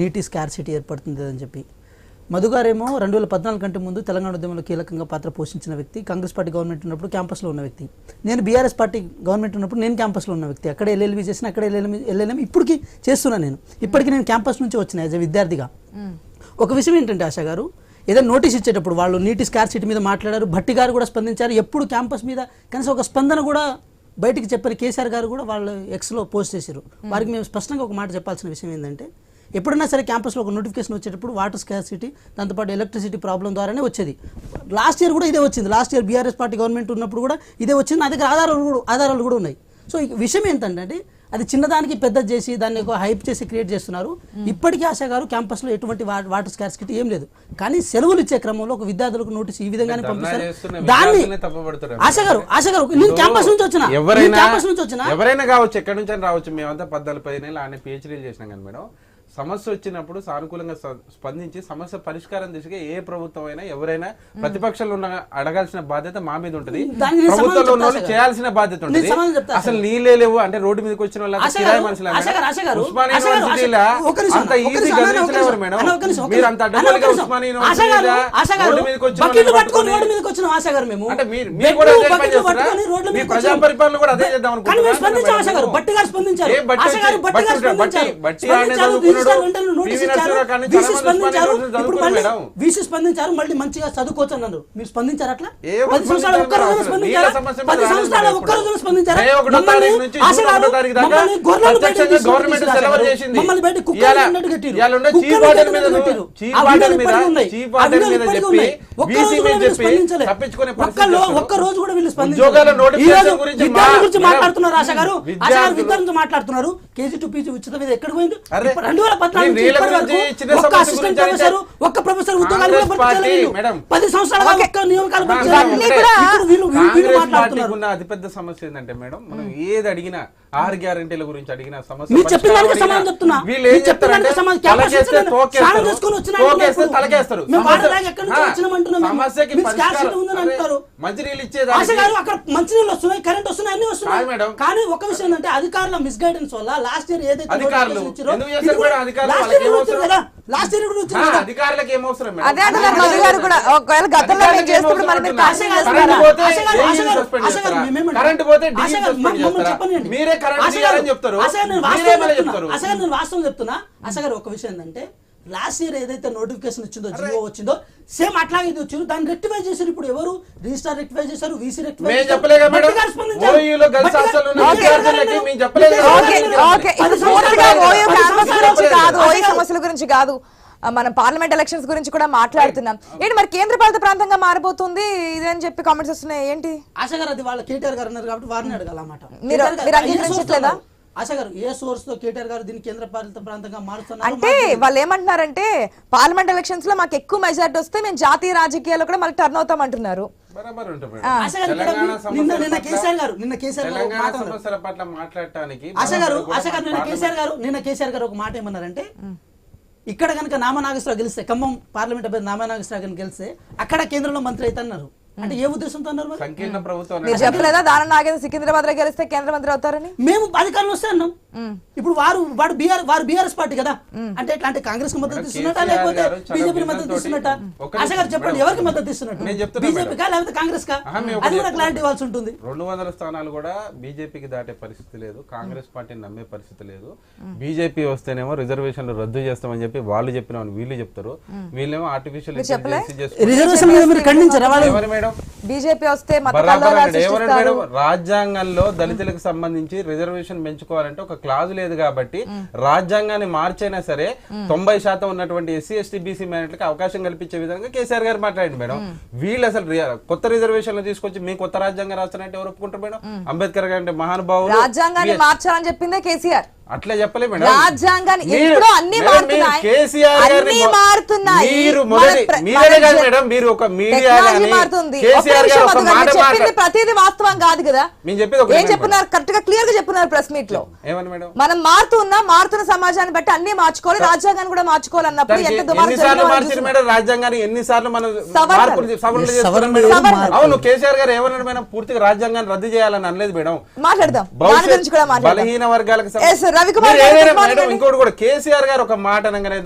నీటి స్కార్సిటీ ఏర్పడుతుంది అని చెప్పి. మధు గారేమో రెండు వేల పద్నాలుగు కంటే ముందు తెలంగాణ ఉద్యమంలో కీలకంగా పాత్ర పోషించిన వ్యక్తి కాంగ్రెస్ పార్టీ గవర్నమెంట్ ఉన్నప్పుడు క్యాంపస్లో ఉన్న వ్యక్తి. నేను బీఆర్ఎస్ పార్టీ గవర్నమెంట్ ఉన్నప్పుడు నేను క్యాంపస్లో ఉన్న వ్యక్తి. అక్కడ ఎల్ఎల్బి చేసిన అక్కడ ఎల్ఎల్ఎం ఎల్ఎల్ఎం ఇప్పటికి చేస్తున్నాను నేను. ఇప్పటికి నేను క్యాంపస్ నుంచి వచ్చిన యాజ్ ఎ విద్యార్థిగా. ఒక విషయం ఏంటంటే ఆశా గారు ఏదైనా నోటీస్ ఇచ్చేటప్పుడు వాళ్ళు నీటి స్కార్సిటీ మీద మాట్లాడారు భట్టి గారు కూడా స్పందించారు ఎప్పుడు క్యాంపస్ మీద కనీసం ఒక స్పందన కూడా బయటికి చెప్పని కేసీఆర్ గారు కూడా వాళ్ళు ఎక్స్లో పోస్ట్ చేశారు. వారికి మేము స్పష్టంగా ఒక మాట చెప్పాల్సిన విషయం ఏంటంటే ఎప్పుడైనా సరే క్యాంపస్లో ఒక నోటిఫికేషన్ వచ్చేటప్పుడు వాటర్ స్కార్సిటీ దాంతోపాటు ఎలక్ట్రిసిటీ ప్రాబ్లం ద్వారానే వచ్చేది. లాస్ట్ ఇయర్ కూడా ఇదే వచ్చింది. Last year BRS party government ఉన్నప్పుడు కూడా ఇదే వచ్చింది. నా దగ్గర ఆధారాలు కూడా ఆధారాలు కూడా ఉన్నాయి. సో ఈ విషయం ఏంటంటే అది చిన్నదానికి పెద్ద చేసి దాన్ని ఒక హైప్ చేసి క్రియేట్ చేస్తున్నారు. ఇప్పటికీ ఆశా గారు క్యాంపస్లో ఎటువంటి వాటర్ స్కార్సిటీ ఏం లేదు. కానీ సెలవులు ఇచ్చే క్రమంలో ఒక విద్యార్థులకు నోటీస్ ఈ విధంగానే పంపిస్తారు. దాన్ని. ఆశా గారు ఆశా గారు నేను క్యాంపస్ నుంచి వచ్చిన ఎవరైనా క్యాంపస్ నుంచి వచ్చిన ఎవరైనా కావచ్చు ఎక్కడి నుంచి రావచ్చు మేమంతా పద్నాలుగు పదిహేను ఆయన పిహెచ్డీలు చేసినాం కానీ మేడం. సమస్య వచ్చినప్పుడు సానుకూలంగా స్ప- స్పందించి సమస్య పరిష్కారం దిశగా ఏ ప్రభుత్వం అయినా ఎవరైనా ప్రతిపక్షంలో ఉన్న అడగాల్సిన బాధ్యత మా మీద ఉంటుంది. ప్రభుత్వంలో ఉన్న వాళ్ళు చేయాల్సిన బాధ్యత ఉంటుంది. అసలు నీళ్ళే లేవు అంటే రోడ్డు మీదకి వచ్చిన గారు, మనుషులా ఉస్మానియా యూనివర్సిటీలో అంత ఈజీ మేడం. మీరు. అంత అడ్డగోలుగా. ఉస్మానియా రోడ్డు మీదకి వచ్చిన అంటే మీరు కూడా అదే మీ ప్రజా. పరిపాలన కూడా చేద్దాం అనుకుంటున్నారా? బట్టి గారు స్పందించారు. బట్టి స్పందించారు స్పందించారు. వీసీ స్పందించారు. మళ్ళీ స్పందించారు మంచిగా చదువుకోవచ్చు అన్నారు మీరు స్పందించారు అట్లా? పది సంవత్సరాలు ఒక్క రోజున స్పందించారు? స్పందించారా పది సంవత్సరాలు ఒక్క. రోజున స్పందించారా? మమ్మల్ని బయట. ఒక్క రోజు కూడా వీళ్ళు రోజు రోజు మేడం, మాట్లాడుతున్నారు ఆశ గారు గురించి మాట్లాడుతున్నారు కేజీ టు పీజీ ఉచిత మీద ఎక్కడికి పోయింది రెండు వేల ఒక్క అసిస్టెంట్ ప్రొఫెసర్ ఒక్క ప్రొఫెసర్ ఉద్యోగాలు. పది. ఒక్క నియామకాలు వీళ్ళు మాట్లాడుతున్నారు అతిపెద్ద సమస్య ఏంటంటే మేడం మనం ఏది అడిగినా ఆరు గ్యారంటీల గురించి అడిగిన సమస్య మీరు చెప్పిన పరిష్కారం దానికి అడిగినా సమాధానం చెప్తున్నా. వీళ్ళు ఏం మీరు చెప్పిన చెప్తారంటే దానికి సమాధానం- క్యాంపస్ తలకేస్తే నుంచి తోకేస్తారు. స్నానం చేసుకొని వచ్చిన తోకేస్తే అంటున్నారు. తలకేస్తారు మేము సమస్య- వాడదాకా ఎక్కడి నుంచి ఆ, వచ్చినామంటున్నాం మేము. సమస్యకి మీరు పరిష్కారం scarcity ఉందని అరే, అంటారు. మంచినీళ్ళు ఆశ ఇచ్చేదానికి గారు అక్కడ మంచినీళ్ళు వస్తున్నాయి కరెంట్ వస్తున్నాయి అన్ని కాదు వస్తున్నాయి మేడం. కానీ ఒక విషయం ఏంటంటే అధికారుల మిస్గైడెన్స్ వల్ల లాస్ట్ ఇయర్ ఏదైతే అధికారులు ఎందుకు మేడం వచ్చింది? కదా లాస్ట్ ఇయర్ కూడా వచ్చింది కదా అధికారులకు ఏం అవసరం మేడం? అదే మధు గారు కూడా ఒకవేళ గతంలో మేము చేస్తున్నప్పుడు కాశీ? చేస్తున్నారా? కరెంట్ పోతే? కరెంట్ పోతే. మీరే చెప్తారు. నేను వాస్తవం చెప్తున్నా. గారు ఒక విషయం ఏంటంటే లాస్ట్ ఇయర్ ఏదైతే నోటిఫికేషన్ వచ్చిందో జియో వచ్చిందో సేమ్ అట్లాగే ఇది వచ్చింది. దాన్ని రెక్టిఫై చేశారు ఇప్పుడు ఎవరు? రిజిస్టార్ రెక్టిఫై చేశారు వీసీ రెక్టిఫై క్యాంపస్ గురించి కాదు ఓయూ సమస్యల గురించి కాదు. మనం పార్లమెంట్ ఎలక్షన్స్ గురించి కూడా మాట్లాడుతున్నాం. ఏంటి మరి కేంద్ర పాలిత ప్రాంతంగా మారిపోతుంది? ఇదని చెప్పి కామెంట్స్ వస్తున్నాయి. ఏంటి? ఆశ గారు అది వాళ్ళ కేటీఆర్ గారు అన్నారు కాబట్టి వారిని అడగాలన్నమాట మీరు- కేటీఆర్ గారు మీరు ఏ అంగీకరించట్లేదా? source తో- ఆశ గారు ఏ సోర్స్తో కేటీఆర్ గారు దీన్ని కేంద్ర పాలిత ప్రాంతంగా మారుస్తున్నారు అంటే వాళ్ళు ఏమంటున్నారంటే పార్లమెంట్ ఎలక్షన్స్లో మాకు ఎక్కువ మెజార్టీ వస్తే మేము జాతీయ రాజకీయాల్లో కూడా మళ్ళీ టర్న్ అవుతాం అంటున్నారు. పట్ల- మాట మాట్లాడటానికి ఆశ గారు ఆశ నిన్న కేసీఆర్ గారు నిన్న కేసీఆర్ గారు ఒక మాట ఏమన్నారంటే ఇక్కడ కనుక నామనాగేశ్వరరావు గెలిస్తే ఖమ్మం పార్లమెంట్ అభ్యర్థి నామనాగేశ్వరరావు కనుక గెలిస్తే అక్కడ కేంద్రంలో మంత్రి అయితే అంటే ఏ ఉద్దేశంతో అన్నారు మరి? సంకీర్ణ ప్రభుత్వం మీరు చెప్పలేదా? దాన నాగేంద్ర సికింద్రాబాద్లో గెలిస్తే కేంద్ర మంత్రి అవుతారని? మేము అధికారంలో వస్తే అన్నాం. ఇప్పుడు వారు వాడు బీఆర్ వారు బీఆర్ఎస్ పార్టీ కదా. అంటే ఎట్లా అంటే కాంగ్రెస్కు మద్దతు ఇస్తున్నట్టా లేకపోతే బీజేపీ మద్దతు ఇస్తున్నట్టా ఆశ గారు చెప్పండి. ఎవరికి మద్దతు ఇస్తున్నట్టు నేను చెప్తున్నా, బీజేపీ కా. లేకపోతే కాంగ్రెస్ కా అది కూడా. క్లారిటీ ఇవ్వాల్సి ఉంటుంది. రెండు వందల స్థానాలు కూడా బీజేపీకి దాటే పరిస్థితి లేదు. కాంగ్రెస్ పార్టీని నమ్మే పరిస్థితి లేదు. బీజేపీ వస్తేనేమో రిజర్వేషన్లు రద్దు చేస్తామని చెప్పి వాళ్ళు చెప్పిన వాళ్ళు వీళ్ళు చెప్తారు. వీళ్ళేమో ఆర్టిఫిషియల్? రిజర్వేషన్ ఖండించారా బీజేపీ వస్తే రాజ్యాంగంలో దళితులకు సంబంధించి రిజర్వేషన్ పెంచుకోవాలంటే ఒక క్లాజ్ లేదు కాబట్టి రాజ్యాంగాన్ని మార్చైనా సరే తొంభై శాతం ఉన్నటువంటి ఎస్సీ ఎస్టీ బీసీ మైనార్టీలకు అవకాశం కల్పించే విధంగా కేసీఆర్ గారు మాట్లాడండి మేడం. వీళ్ళు అసలు కొత్త రిజర్వేషన్లు తీసుకొచ్చి మీ కొత్త రాజ్యాంగం రాస్తారంటే ఎవరు ఒప్పుకుంటారు మేడం? అంబేద్కర్ గారు అంటే మహానుభావులు రాజ్యాంగాన్ని మార్చాలని చెప్పిందే కేసీఆర్. అట్లా చెప్పలే మేడం. రాజ్యాంగాన్ని మీరు- ఇప్పుడు అన్ని మేడం, మీరు మారుతున్నాయి. కేసీఆర్ గారిని అన్ని మొ- మారుతున్నాయి. మీరు మన మొదటి ప్ర- మీరే మన కాదు జ- మేడం మీరు ఒక మీడియా టెక్నాలజీ కానీ మారుతుంది. ఒక్క కేసీఆర్ నిమిషం గారు ఒక మధు గారు, మాట మీరు చెప్పింది మాట్లాడు ప్రతిదీ వాస్తవం కాదు కదా. నేను చెప్పేది ఒక ఏం వినండి చెప్తున్నారు? కరెక్ట్గా క్లియర్గా చెప్తున్నారు ప్రెస్ మీట్లో ఏమని మేడం? మనం మారుతున్నా మారుతున్న సమాజాన్ని బట్టి అన్ని మార్చుకోవాలి రాజ్యాంగాన్ని కూడా మార్చుకోవాలి అన్నప్పుడు దానికి ఎంత దుమారం ఎన్నిసార్లు జరిగిందో మనం మార్చారు. మేడం? రాజ్యాంగాన్ని మనం. మార్పులు మేడం? ఏమో మార్పు. అవును కేసీఆర్ గారు ఏమన్నాడు మేడం? పూర్తిగా రాజ్యాంగాన్ని రద్దు చేయాలని అనలేదు మేడం. మాట్లాడదాం. బలహీన వర్గాలకు రవికుమార్. ఇంకోటి కూడా కేసీఆర్ గారు ఒక మాట అనగానే